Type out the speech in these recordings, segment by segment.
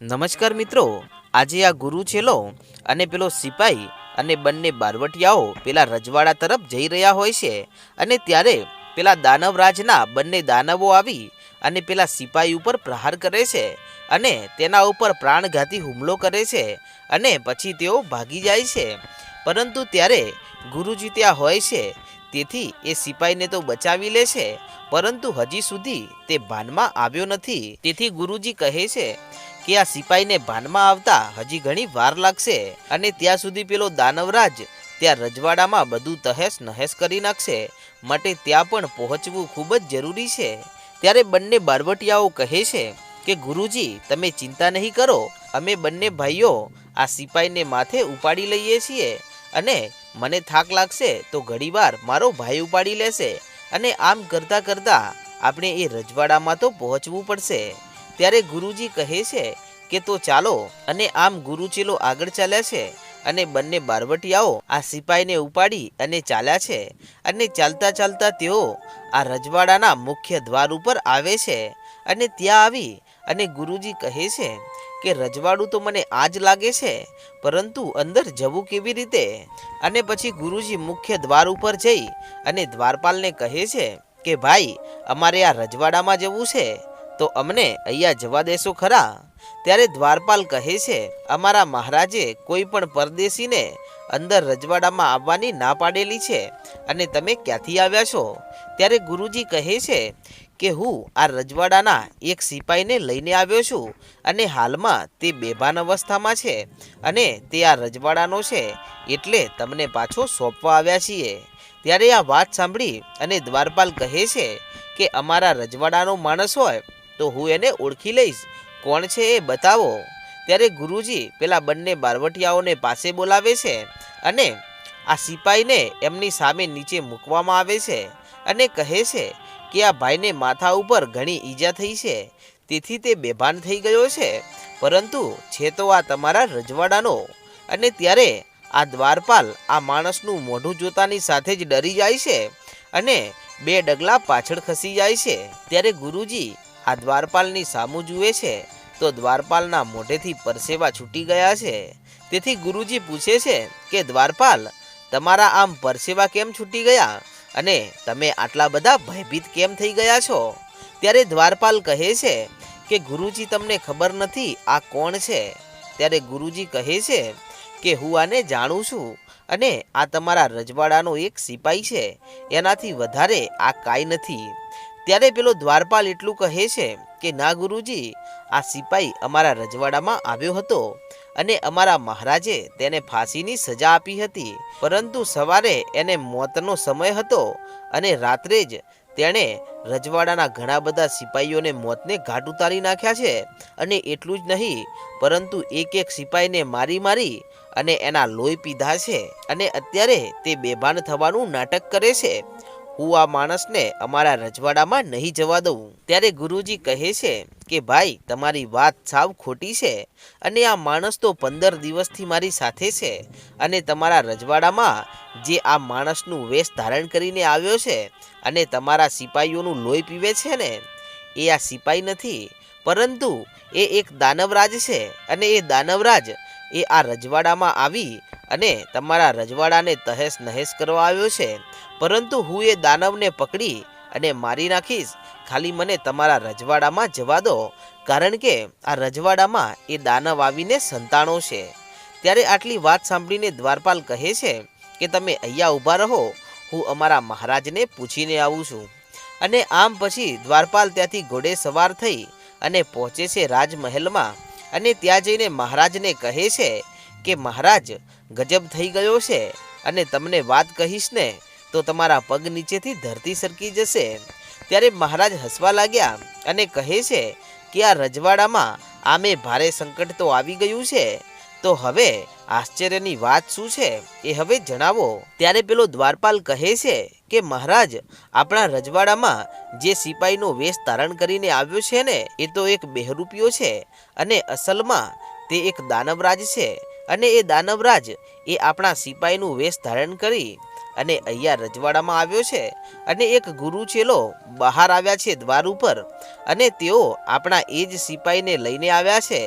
નમસ્કાર મિત્રો, આજે આ ગુરુ છેલો અને પેલો સિપાઈ અને બંને બારવટિયાઓ પેલા રજવાડા તરફ જઈ રહ્યા હોય છે અને ત્યારે પેલા દાનવરાજના બંને દાનવો આવી અને પેલા સિપાઈ ઉપર પ્રહાર કરે છે અને તેના ઉપર પ્રાણઘાતી હુમલો કરે છે અને પછી તેઓ ભાગી જાય છે. પરંતુ ત્યારે ગુરુજી ત્યાં હોય છે, તેથી એ સિપાઈને તો બચાવી લે છે, પરંતુ હજી સુધી તે ભાનમાં આવ્યો નથી. તેથી ગુરુજી કહે છે કે આ સિપાહીને ભાનમાં આવતા હજી ઘણી વાર લાગશે. અને ત્યાં સુધી પેલો દાનવરાજ ત્યાં રજવાડામાં બધું તહેસ નહેસ કરી નાખશે. માટે ત્યાં પણ પહોંચવું ખૂબ જ જરૂરી છે. ત્યારે બંને બારવટિયાઓ કહે છે કે, ગુરુજી, તમે ચિંતા નહીં કરો. અમે બંને ભાઈઓ આ સિપાહીને માથે ઉપાડી લઈએ છીએ. અને મને થાક લાગશે તો ઘડીવાર મારો ભાઈ ઉપાડી લેશે. અને આમ કરતાં કરતાં આપણે એ રજવાડામાં તો પહોંચવું પડશે. ત્યારે ગુરુજી કહે છે કે તો ચાલો અને આમ ગુરુચેલો આગળ ચાલ્યા છે અને બંને બારવટિયાઓ આ સિપાહીને ઉપાડી અને ચાલ્યા છે. અને ચાલતા ચાલતા તેઓ આ રજવાડાના મુખ્ય દ્વાર ઉપર આવે છે અને ત્યાં આવી અને ગુરુજી કહે છે કે રજવાડું તો મને આ જ લાગે છે, પરંતુ અંદર જવું કેવી રીતે? અને પછી ગુરુજી મુખ્ય દ્વાર ઉપર જઈ અને દ્વારપાલને કહે છે કે, ભાઈ, અમારે આ રજવાડામાં જવું છે. તો અમને અહીંયા જવા દેશો ખરા? ત્યારે દ્વારપાલ કહે છે, અમારા મહારાજે કોઈ પણ પરદેશીને અંદર રજવાડામાં આવવાની ના પાડેલી છે. અને તમે ક્યાંથી આવ્યા છો? ત્યારે ગુરુજી કહે છે કે હું આ રજવાડાના એક સિપાહીને લઈને આવ્યો છું અને હાલમાં તે બેભાન અવસ્થામાં છે અને તે આ રજવાડાનો છે એટલે તમને પાછો સોંપવા આવ્યા છીએ. ત્યારે આ વાત સાંભળી અને દ્વારપાલ કહે છે કે અમારા રજવાડાનો માણસ હોય તો હું એને ઓળખી લઈશ. કોણ છે એ બતાવો. ત્યારે ગુરુજી પેલા બંને બારવટિયાઓને પાસે બોલાવે છે અને આ સિપાહીને એમની સામે નીચે મૂકવામાં આવે છે અને કહે છે કે આ ભાઈને માથા ઉપર ઘણી ઈજા થઈ છે. તેથી તે બેભાન થઈ ગયો છે. પરંતુ છે તો આ તમારા રજવાડાનો. અને ત્યારે આ દ્વારપાલ આ માણસનું મોઢું જોતાની સાથે જ ડરી જાય છે અને બે ડગલા પાછળ ખસી જાય છે. ત્યારે ગુરુજી આ દ્વારપાલની સામું જુએ છે? તો દ્વારપાલના મોઢેથી પરસેવા છૂટી ગયા છે. તેથી ગુરુજી પૂછે છે કે, દ્વારપાલ, તમારા આમ પરસેવા કેમ છૂટી ગયા? અને તમે આટલા બધા ભયભીત કેમ થઈ ગયા છો? ત્યારે દ્વારપાલ કહે છે કે, ગુરુજી, તમને ખબર નથી આ કોણ છે? ત્યારે ગુરુજી કહે છે કે, હું આને જાણું છું અને આ તમારા રજવાડાનો એક સિપાઈ છે. એનાથી વધારે આ કાંઈ નથી. ત્યારે પેલો દ્વારપાલ એટલું કહે છે કે, ના ગુરુજી, આ સિપાઈ અમારા રજવાડામાં આવ્યો હતો અને અમારા મહારાજે તેને ફાંસીની સજા આપી હતી. પરંતુ સવારે એને મોતનો સમય હતો અને રાત્રે જ તેણે રજવાડાના ઘણા બધા સિપાઈઓને મોતને ઘાટ ઉતારી નાખ્યા છે. અને એટલું જ નહીં, પરંતુ એક એક સિપાઈને મારી મારી અને એના લોહી પીધા છે અને અત્યારે તે બેભાન થવાનું નાટક કરે છે. હું આ માણસને અમારા રજવાડામાં નહીં જવા દઉં. ત્યારે ગુરુજી કહે છે કે, ભાઈ, તમારી વાત સાવ ખોટી છે અને આ માણસ તો પંદર દિવસથી મારી સાથે છે અને તમારા રજવાડામાં જે આ માણસનું વેશ ધારણ કરીને આવ્યો છે અને તમારા સિપાહીઓનું લોહી પીવે છે ને, એ આ સિપાઈ નથી, પરંતુ એ એક દાનવરાજ છે અને એ દાનવરાજ એ આ રજવાડામાં આવી અને તમારા રજવાડાને તહેસ નહેસ કરવા આવ્યો છે. પરંતુ હું એ દાનવને પકડી અને મારી નાખીશ. ખાલી મને તમારા રજવાડામાં જવા દો. કારણ કે આ રજવાડામાં એ દાનવ આવીને સંતાણો છે. ત્યારે આટલી વાત સાંભળીને દ્વારપાલ કહે છે કે તમે અહીંયા ઊભા રહો. હું અમારા મહારાજને પૂછીને આવું છું. અને આમ પછી દ્વારપાલ ત્યાંથી ઘોડે સવાર થઈ અને પહોંચે છે રાજમહેલમાં. અને ત્યાં જઈને મહારાજને કહે છે કે, મહારાજ, ગજબ થઈ ગયો છે અને તમને વાત કહીશ ને, તો તમારા પગ નીચેથી ધરતી સરકી જશે. ત્યારે મહારાજ હસવા લાગ્યા અને કહે છે કે, આ રજવાડામાં આમે ભારે સંકટ તો આવી ગયું છે તો હવે આશ્ચર્યની વાત શું છે એ હવે જણાવો. ત્યારે પેલો દ્વારપાલ કહે છે કે, મહારાજ, આપણા રજવાડામાં જે સિપાહીનો વેશ ધારણ કરીને આવ્યો છે ને, એ તો એક બહેરૂપિયો છે અને અસલમાં તે એક દાનવરાજ છે અને એ દાનવરાજ એ આપણા સિપાહીનું વેશ ધારણ કરી અને અહીંયા રજવાડામાં આવ્યો છે અને એક ગુરુ ચેલો બહાર આવ્યા છે દ્વાર ઉપર અને તેઓ આપણા એ જ સિપાહીને લઈને આવ્યા છે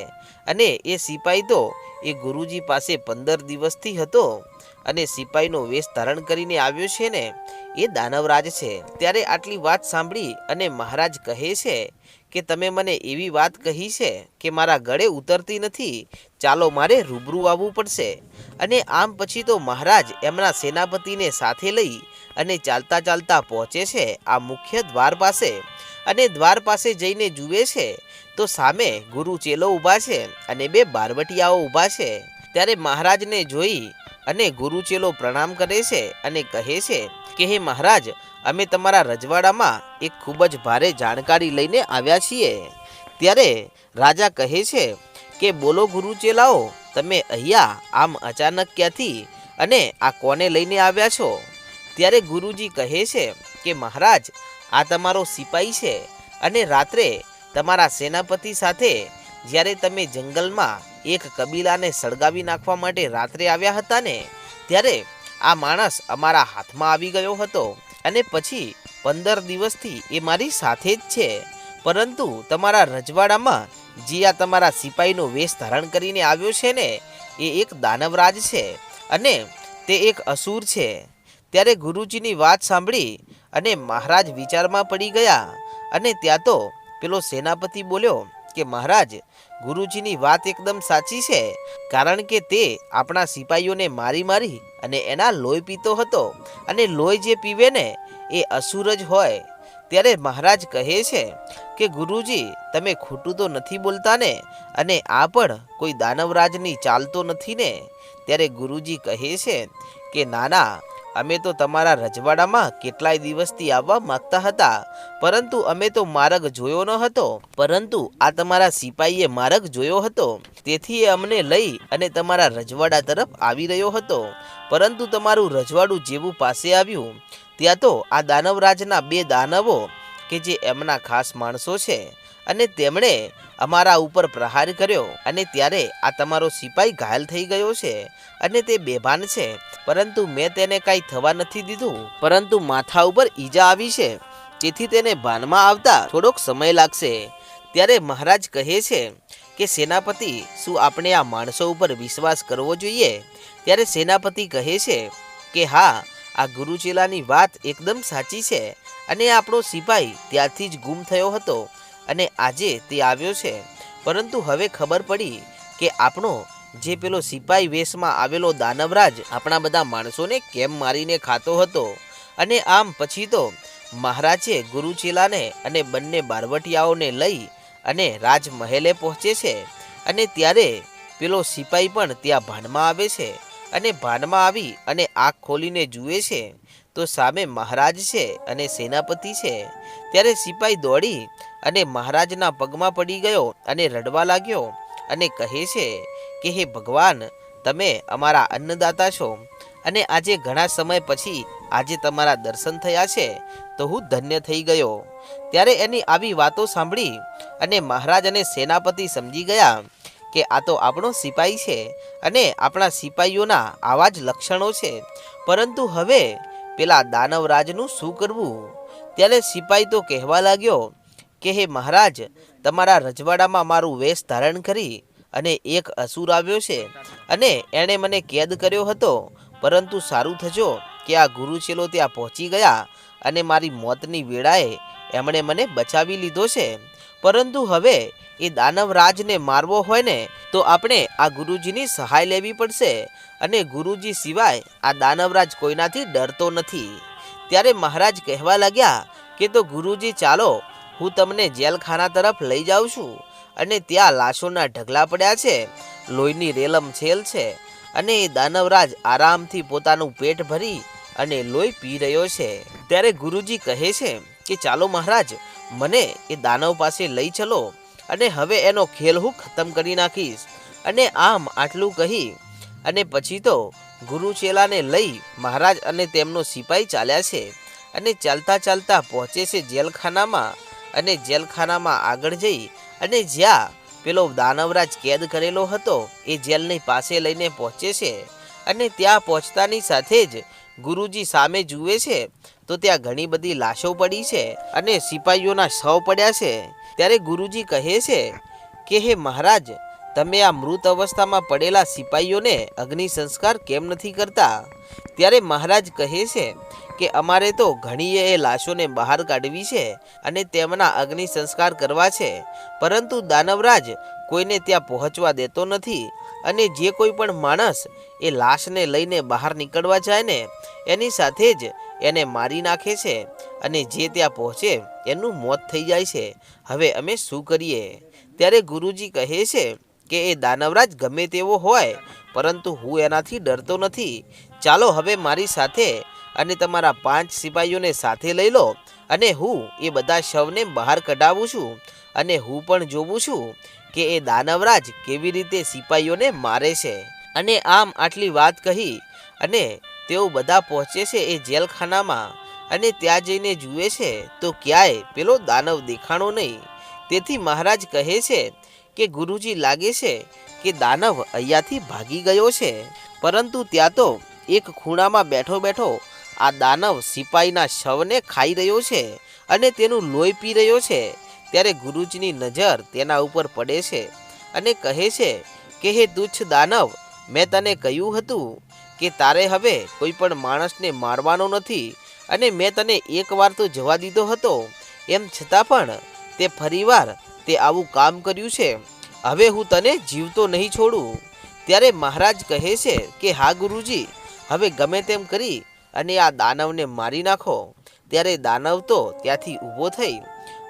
અને એ સિપાહી તો એ ગુરુજી પાસે પંદર દિવસથી હતો અને સિપાહીનો વેશ ધારણ કરીને આવ્યો છે ને, એ દાનવરાજ છે. ત્યારે આટલી વાત સાંભળી અને મહારાજ કહે છે કે, તમે મને એવી વાત કહી છે કે, મારા ગળે ઉતરતી નથી. ચાલો મારે રૂબરૂ આવવું પડશે. અને આમ પછી તો મહારાજ એમના સેનાપતિને સાથે લઈ અને ચાલતા ચાલતા પહોંચે છે આ મુખ્ય દ્વાર પાસે. અને દ્વાર પાસે જઈને જુએ છે તો સામે ગુરુ ચેલો ઊભા છે અને બે બારવટિયાઓ ઊભા છે. ત્યારે મહારાજને જોઈ અને ગુરુ ચેલો પ્રણામ કરે છે અને કહે છે કે, હે મહારાજ, અમે તમારા રજવાડામાં એક ખૂબ જ ભારે જાણકારી લઈને આવ્યા છીએ. ત્યારે રાજા કહે છે કે, બોલો ગુરુ ચેલાઓ, તમે અહીંયા આમ અચાનક ક્યાંથી અને આ કોને લઈને આવ્યા છો? ત્યારે ગુરુજી કહે છે કે, મહારાજ, આ તમારો સિપાહી છે અને રાત્રે તમારા સેનાપતિ સાથે જ્યારે તમે જંગલમાં એક કબીલાને સળગાવી નાખવા માટે રાત્રે આવ્યા હતા ને, ત્યારે આ માણસ અમારા હાથમાં આવી ગયો હતો અને પછી પંદર દિવસથી એ મારી સાથે જ છે. પરંતુ તમારા રજવાડામાં જે આ તમારા સિપાહીનો વેશ ધારણ કરીને આવ્યો છે ને, એ એક દાનવરાજ છે અને તે એક અસુર છે. ત્યારે ગુરુજીની વાત સાંભળી અને મહારાજ વિચારમાં પડી ગયા અને ત્યાં તો પેલો સેનાપતિ બોલ્યો કે, મહારાજ, ગુરુજીની વાત એકદમ સાચી છે, કારણ કે તે આપણા સિપાહીઓને મારી મારી અને એના લોહી પીતો હતો અને લોહી જે પીવે ને, એ અસુર જ હોય. ત્યારે મહારાજ કહે છે કે, ગુરુજી, તમે ખોટું તો નથી બોલતા ને, અને આ પણ કોઈ દાનવરાજની ચાલતો નથી ને? ત્યારે ગુરુજી કહે છે કે નાના અમે તો તમારા રજવાડામાં કેટલાય દિવસથી આવવા માંગતા હતા, પરંતુ અમે તો માર્ગ જોયો ન હતો. પરંતુ આ તમારા સિપાહીએ માર્ગ જોયો હતો. તેથી એ અમને લઈ અને તમારા રજવાડા તરફ આવી રહ્યો હતો. પરંતુ તમારું રજવાડું જેવું પાસે આવ્યું. ત્યાં તો આ દાનવરાજના બે દાનવો, કે જે એમના ખાસ માણસો છે અને તેમણે અમારા ઉપર પ્રહાર કર્યો અને ત્યારે આ તમારો સિપાઈ ઘાયલ થઈ ગયો છે અને તે બેભાન છે. પરંતુ મેં તેને કાંઈ થવા નથી દીધું. પરંતુ માથા ઉપર ઈજા આવી છે. તેથી તેને ભાનમાં આવતા થોડોક સમય લાગશે. ત્યારે મહારાજ કહે છે કે, સેનાપતિ, શું આપણે આ માણસો ઉપર વિશ્વાસ કરવો જોઈએ? ત્યારે સેનાપતિ કહે છે કે, હા, આ ગુરુચેલાની વાત એકદમ સાચી છે અને આપણો સિપાઈ ત્યારથી જ ગુમ થયો હતો. અને આજે તે આવ્યો છે. પરંતુ હવે ખબર પડી કે આપણો જે પેલો સિપાઈ વેશમાં આવેલો દાનવરાજ આપણા બધા માણસોને કેમ મારીને ખાતો હતો અને આમ પછી તો મહારાજે ગુરુચેલાને અને બંને બારવટિયાઓને લઈ અને રાજમહેલે પહોંચે છે અને ત્યારે પેલો સિપાઈ પણ ત્યાં ભાનમાં આવે છે અને ભાનમાં આવી અને આંખ ખોલીને જુએ છે તો સામે મહારાજ છે અને સેનાપતિ છે. ત્યારે સિપાઈ દોડી અને મહારાજના પગમાં પડી ગયો અને રડવા લાગ્યો અને કહે છે કે, હે ભગવાન, તમે અમારા અન્નદાતા છો અને આજે ઘણા સમય પછી આજે તમારા દર્શન થયા છે, તો હું ધન્ય થઈ ગયો. ત્યારે એની આવી વાતો સાંભળી અને મહારાજ અને સેનાપતિ સમજી ગયા કે આ તો આપણો સિપાઈ છે અને આપણા સિપાઈઓના આવા જ લક્ષણો છે. પરંતુ હવે પેલા દાનવરાજનું શું કરવું? ત્યારે સિપાઈ તો કહેવા લાગ્યો કે, હે મહારાજ, તમારા રજવાડામાં મારું વેશ ધારણ કરી અને એક અસુર આવ્યો છે અને એણે મને કેદ કર્યો હતો. પરંતુ સારું થજો કે આ ગુરુચેલો ત્યાં પહોંચી ગયા અને મારી મોતની વેળાએ એમણે મને બચાવી લીધો છે. પરંતુ હવે એ દાનવરાજને મારવો હોય ને, તો આપણે આ ગુરુજીની સહાય લેવી પડશે અને ગુરુજી સિવાય આ દાનવરાજ કોઈનાથી ડરતો નથી. ત્યારે મહારાજ કહેવા લાગ્યા કે, તો ગુરુજી ચાલો હું તમને જેલખાના તરફ લઈ જાઉં છું અને ત્યાં લાશોના ઢગલા પડ્યા છે, લોહીની રેલમ છેલ છે અને એ દાનવરાજ આરામથી પોતાનું પેટ ભરી અને લોહી પી રહ્યો છે. ત્યારે ગુરુજી કહે છે કે, ચાલો મહારાજ, મને એ દાનવ પાસે લઈ ચલો અને હવે એનો ખેલ હું ખતમ કરી નાખીશ. અને આમ આટલું કહી અને પછી તો ગુરુ ચેલાને લઈ મહારાજ અને તેમનો સિપાઈ ચાલ્યા છે અને ચાલતા ચાલતા પહોંચે છે જેલખાનામાં અને જેલખાનામાં આગળ જઈ અને જ્યાં પેલો દાનવરાજ કેદ કરેલો હતો, એ જેલની પાસે લઈને પહોંચે છે અને ત્યાં પહોંચતાની સાથે જ ગુરુજી સામે જુએ છે, તો ત્યાં ઘણી બધી લાશો પડી છે અને સિપાહીઓના શવ પડ્યા છે. ત્યારે ગુરુજી કહે છે કે, હે મહારાજ, તમે આ મૃત અવસ્થામાં પડેલા સિપાહીઓને અગ્નિ સંસ્કાર કેમ નથી કરતા? ત્યારે મહારાજ કહે છે કે અમારે તો ઘણીએ એ લાશોને બહાર કાઢવી છે અને તેમના અગ્નિ સંસ્કાર કરવા છે. પરંતુ દાનવરાજ કોઈને ત્યાં પહોંચવા દેતો નથી અને જે કોઈ પણ માણસ એ લાશને લઈને બહાર નીકળવા જાય ને, એની સાથે જ એને મારી નાખે છે અને જે ત્યાં પહોંચે એનું મોત થઈ જાય છે. હવે અમે શું કરીએ? ત્યારે ગુરુજી કહે છે કે એ દાનવરાજ ગમે તેવો હોય, પરંતુ હું એનાથી ડરતો નથી. ચાલો હવે મારી સાથે અને તમારા પાંચ સિપાહીઓને સાથે લઈ લો અને હું એ બધા શવને બહાર કઢાવું છું અને હું પણ જોઉં છું કે એ દાનવરાજ કેવી રીતે સિપાહીઓને મારે છે. અને આમ આટલી વાત કહી અને તેઓ બધા પહોંચે છે એ જેલખાનામાં અને ત્યાં જઈને જુએ છે તો ક્યાંય પેલો દાનવ દેખાણો નહીં. તેથી મહારાજ કહે છે કે ગુરુજી લાગે છે કે દાનવ અહીંયાથી ભાગી ગયો છે. પરંતુ ત્યાં તો એક ખૂણામાં બેઠો બેઠો આ દાનવ સિપાહીના શવને ખાઈ રહ્યો છે અને તેનું લોહી પી રહ્યો છે. ત્યારે ગુરુજીની નજર તેના ઉપર પડે છે અને કહે છે કે, હે તુચ્છ દાનવ, મેં તને કહ્યું હતું કે તારે હવે કોઈ પણ માણસને મારવાનો નથી અને મેં તને એકવાર તો જવા દીધો હતો. એમ છતાં પણ તે ફરીવાર તે આવું કામ કર્યું છે. હવે હું તને જીવતો નહીં છોડું. ત્યારે મહારાજ કહે છે કે, હા ગુરુજી હવે ગમે તેમ કરી અને આ દાનવને મારી નાખો. ત્યારે દાનવ તો ત્યાંથી ઊભો થઈ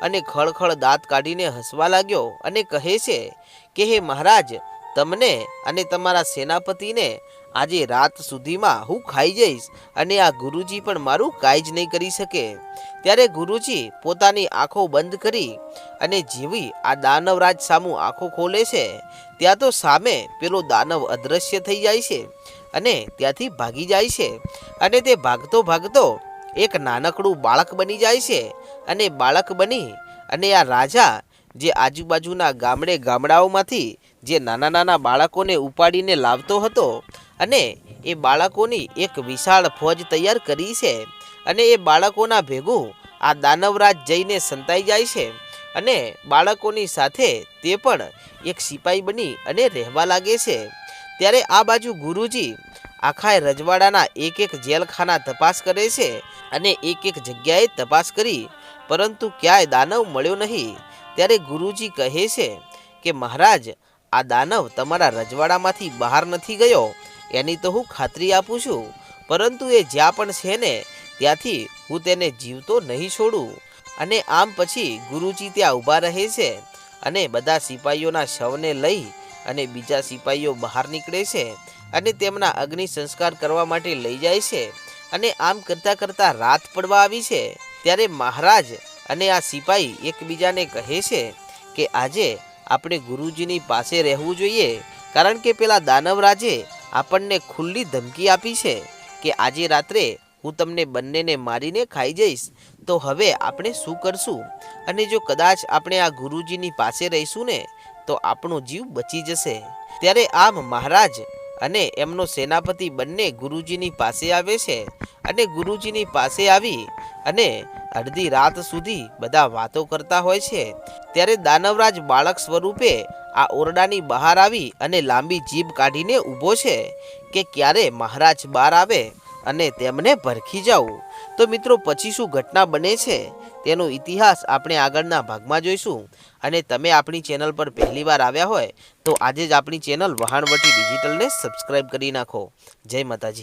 અને ખળખળ દાંત કાઢીને હસવા લાગ્યો અને કહે છે કે, હે મહારાજ, તમને અને તમારા સેનાપતિને આજે રાત સુધીમાં હું ખાઈ જઈશ અને આ ગુરુજી પણ મારું કાંઈ જ નહીં કરી શકે. ત્યારે ગુરુજી પોતાની આંખો બંધ કરી અને જેવી આ દાનવરાજ સામું આંખો ખોલે છે, ત્યાં તો સામે પેલો દાનવ અદૃશ્ય થઈ જાય છે અને ત્યાંથી ભાગી જાય છે અને તે ભાગતો ભાગતો એક નાનકડું બાળક બની જાય છે અને બાળક બની અને આ રાજા જે આજુબાજુના ગામડે ગામડાઓમાંથી જે નાના નાના બાળકોને ઉપાડીને લાવતો હતો અને એ બાળકોની એક વિશાળ ફોજ તૈયાર કરી છે. અને એ બાળકોના ભેગું આ દાનવરાજ જઈને સંતાઈ જાય છે. અને બાળકોની સાથે તે પણ એક સિપાઈ બની અને રહેવા લાગે છે. ત્યારે આ બાજુ ગુરુજી આખા રજવાડાના એક એક જેલખાના તપાસ કરે છે અને એક એક જગ્યાએ તપાસ કરી. પરંતુ ક્યાંય દાનવ મળ્યો નહીં. ત્યારે ગુરુજી કહે છે કે, મહારાજ, આ દાનવ તમારા રજવાડામાંથી બહાર નથી ગયો. એની તો હું ખાતરી આપું છું. પરંતુ એ જ્યાં પણ છે ને, ત્યાંથી હું તેને જીવતો નહીં છોડું. અને આમ પછી ગુરુજી ત્યાં ઊભા રહે છે અને બધા સિપાહીઓના શવને લઈ અને બીજા સિપાહીઓ બહાર નીકળે છે અને તેમના અગ્નિ સંસ્કાર કરવા માટે લઈ જાય છે અને આમ કરતાં કરતાં રાત પડવા આવી છે. ત્યારે મહારાજ અને આ સિપાહી એકબીજાને કહે છે કે આજે આપણે ગુરુજીની પાસે રહેવું જોઈએ. કારણ કે પેલા દાનવરાજે આપણને ખુલ્લી ધમકી આપી છે કે આજે રાત્રે હું તમને બંનેને મારીને ખાઈ જઈશ, તો હવે આપણે શું કરશું? અને જો કદાચ આપણે આ ગુરુજીની પાસે રહીશું ને, તો આપણો જીવ બચી જશે. ત્યારે આમ મહારાજ અને એમનો સેનાપતિ બંને ગુરુજીની પાસે આવે છે અને ગુરુજીની પાસે આવી અને અડધી રાત સુધી બધા વાતો કરતા હોય છે, ત્યારે દાનવરાજ બાળક સ્વરૂપે આ ઓરડાની બહાર આવી અને લાંબી જીભ કાઢીને ઊભો છે કે ક્યારે મહારાજ બહાર આવે અને તેમને ભરખી જાઉં. તો મિત્રો, પછી શું ઘટના બને છે? તેનો ઇતિહાસ આપણે આગળના ભાગમાં જોઈશું. અને તમે આપણી ચેનલ પર પહેલીવાર આવ્યા હોય, તો આજે જ આપણી ચેનલ વહાણવટી ડિજિટલને સબસ્ક્રાઈબ કરી નાખો. જય માતાજી.